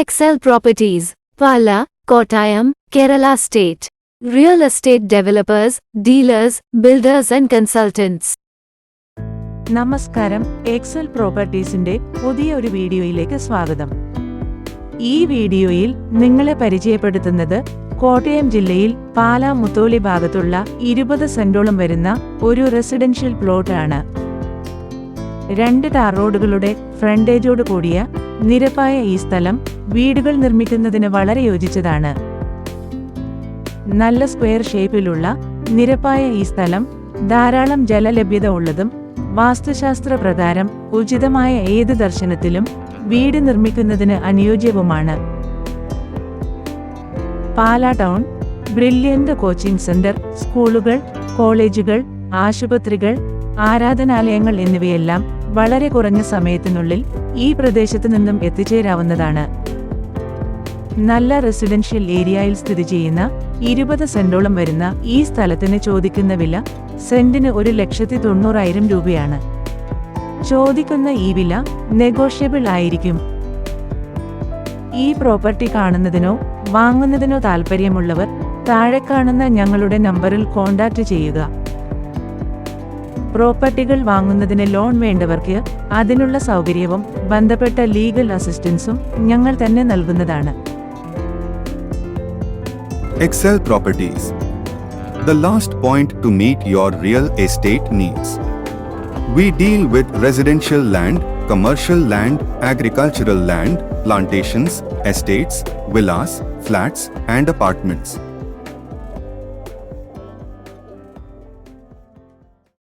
Excel Properties, Pala, Kottayam, Kerala State. Real estate developers, dealers, builders and consultants. നമസ്കാരം Excel പ്രോപ്പർട്ടീസിന്റെ പുതിയ ഒരു വീഡിയോയിലേക്ക് സ്വാഗതം ഈ വീഡിയോയിൽ നിങ്ങളെ പരിചയപ്പെടുത്തുന്നത് കോട്ടയം ജില്ലയിൽ പാലാ മുത്തോലി ഭാഗത്തുള്ള ഇരുപത് സെന്റോളം വരുന്ന ഒരു റെസിഡൻഷ്യൽ പ്ലോട്ടാണ് രണ്ട് ടാർ റോഡുകളുടെ ഫ്രണ്ടേജോട് കൂടിയ നിരപ്പായ ഈ സ്ഥലം വീടുകൾ നിർമ്മിക്കുന്നതിന് വളരെ യോജിച്ചതാണ്. നല്ല സ്ക്വയർ ഷേപ്പിലുള്ള നിരപ്പായ ഈ സ്ഥലം ധാരാളം ജലലഭ്യത ഉള്ളതും വാസ്തുശാസ്ത്ര പ്രകാരം ഉചിതമായ ഏത് ദർശനത്തിലും വീട് നിർമ്മിക്കുന്നതിന് അനുയോജ്യവുമാണ്. Pala town brilliant coaching centre സ്കൂളുകൾ കോളേജുകൾ ആശുപത്രികൾ ആരാധനാലയങ്ങൾ എന്നിവയെല്ലാം വളരെ കുറഞ്ഞ സമയത്തിനുള്ളിൽ ഈ പ്രദേശത്തു നിന്നും എത്തിച്ചേരാവുന്നതാണ്. നല്ല റെസിഡൻഷ്യൽ ഏരിയയിൽ സ്ഥിതി ചെയ്യുന്ന ഇരുപത് സെന്റോളം വരുന്ന ഈ സ്ഥലത്തിന് ചോദിക്കുന്ന വില സെന്റിന് ഒരു ലക്ഷത്തി തൊണ്ണൂറായിരം രൂപയാണ്. ചോദിക്കുന്ന ഈ വില നെഗോഷ്യബിൾ ആയിരിക്കും. ഈ പ്രോപ്പർട്ടി കാണുന്നതിനോ വാങ്ങുന്നതിനോ താൽപ്പര്യമുള്ളവർ താഴെ കാണുന്ന ഞങ്ങളുടെ നമ്പറിൽ കോൺടാക്റ്റ് ചെയ്യുക. പ്രോപ്പർട്ടികൾ വാങ്ങുന്നതിന് ലോൺ വേണ്ടവർക്ക് അതിനുള്ള സൗകര്യവും ബന്ധപ്പെട്ട ലീഗൽ അസിസ്റ്റൻസും ഞങ്ങൾ തന്നെ നൽകുന്നതാണ്. Excel Properties. The last point to meet your real estate needs. We deal with residential land, commercial land, agricultural land, plantations, estates, villas, flats, and apartments.